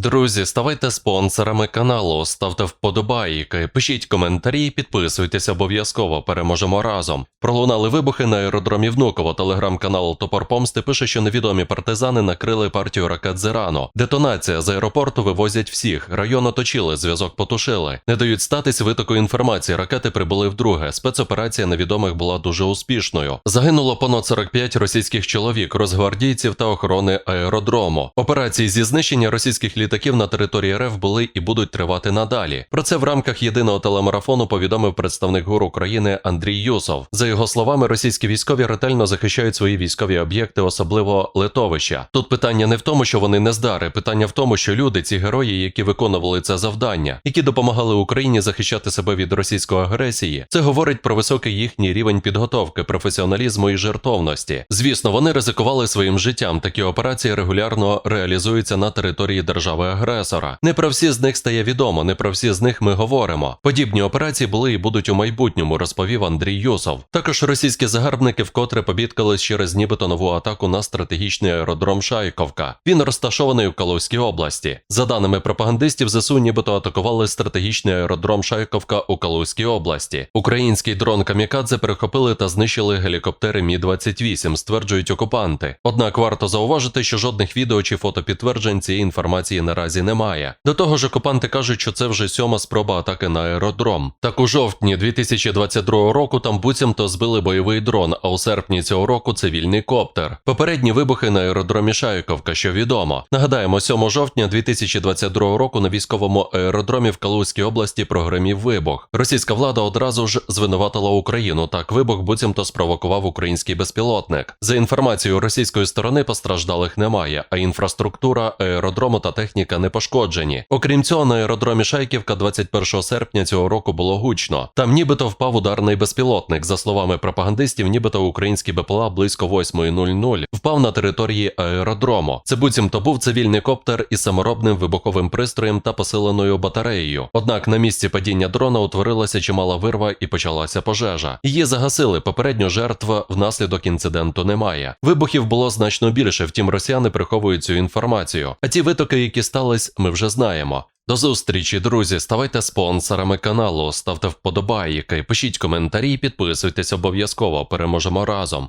Друзі, ставайте спонсорами каналу, ставте вподобайки, пишіть коментарі, підписуйтесь обов'язково. Переможемо разом. Пролунали вибухи на аеродромі Внуково. Телеграм-канал Топор Помсти пише, що невідомі партизани накрили партію ракет Зерано. Детонація з аеропорту вивозять всіх. Район оточили, зв'язок потушили. Не дають статись витоку інформації. Ракети прибули вдруге. Спецоперація невідомих була дуже успішною. Загинуло понад 45 російських чоловік, розгвардійців та охорони аеродрому. Операції зі знищення російських літаків на території РФ були і будуть тривати надалі. Про це в рамках єдиного телемарафону повідомив представник ГУР України Андрій Юсов. За його словами, російські військові ретельно захищають свої військові об'єкти, особливо литовища. Тут питання не в тому, що вони не здари, питання в тому, що люди, ці герої, які виконували це завдання, які допомагали Україні захищати себе від російської агресії, це говорить про високий їхній рівень підготовки, професіоналізму і жертовності. Звісно, вони ризикували своїм життям. Такі операції регулярно реалізуються на території держави-агресора. Не про всі з них стає відомо, не про всі з них ми говоримо. Подібні операції були і будуть у майбутньому, розповів Андрій Юсов. Також російські загарбники вкотре побідкались через нібито нову атаку на стратегічний аеродром Шайковка. Він розташований у Калузькій області. За даними пропагандистів, ЗСУ нібито атакували стратегічний аеродром Шайковка у Калузькій області. Український дрон Камікадзе перехопили та знищили гелікоптери Мі 28 стверджують окупанти. Однак варто зауважити, що жодних відео чи фотопідтверджень цієї інформації наразі немає. До того ж, окупанти кажуть, що це вже сьома спроба атаки на аеродром. Так у жовтні 2022 року там буцімто збили бойовий дрон, а у серпні цього року цивільний коптер. Попередні вибухи на аеродромі Шайковка, що відомо. Нагадаємо, 7 жовтня 2022 року на військовому аеродромі в Калузькій області прогремів вибух. Російська влада одразу ж звинуватила Україну. Так вибух буцімто спровокував український безпілотник. За інформацією російської сторони, постраждалих немає, а інфраструктура аеродрому та техніка не пошкоджені. Окрім цього, на аеродромі Шайківка 21 серпня цього року було гучно. Там нібито впав ударний безпілотник. За словами пропагандистів, нібито український БПЛА близько 8.00 впав на території аеродрому. Це буцімто був цивільний коптер із саморобним вибуховим пристроєм та посиленою батареєю. Однак на місці падіння дрона утворилася чимала вирва і почалася пожежа. Її загасили. Попередньо жертв внаслідок інциденту немає. Вибухів було значно більше, втім росіяни приховують цю інформацію. А ті витоки, які стались, ми вже знаємо. До зустрічі, друзі. Ставайте спонсорами каналу, ставте вподобайки, пишіть коментарі, підписуйтесь обов'язково. Переможемо разом.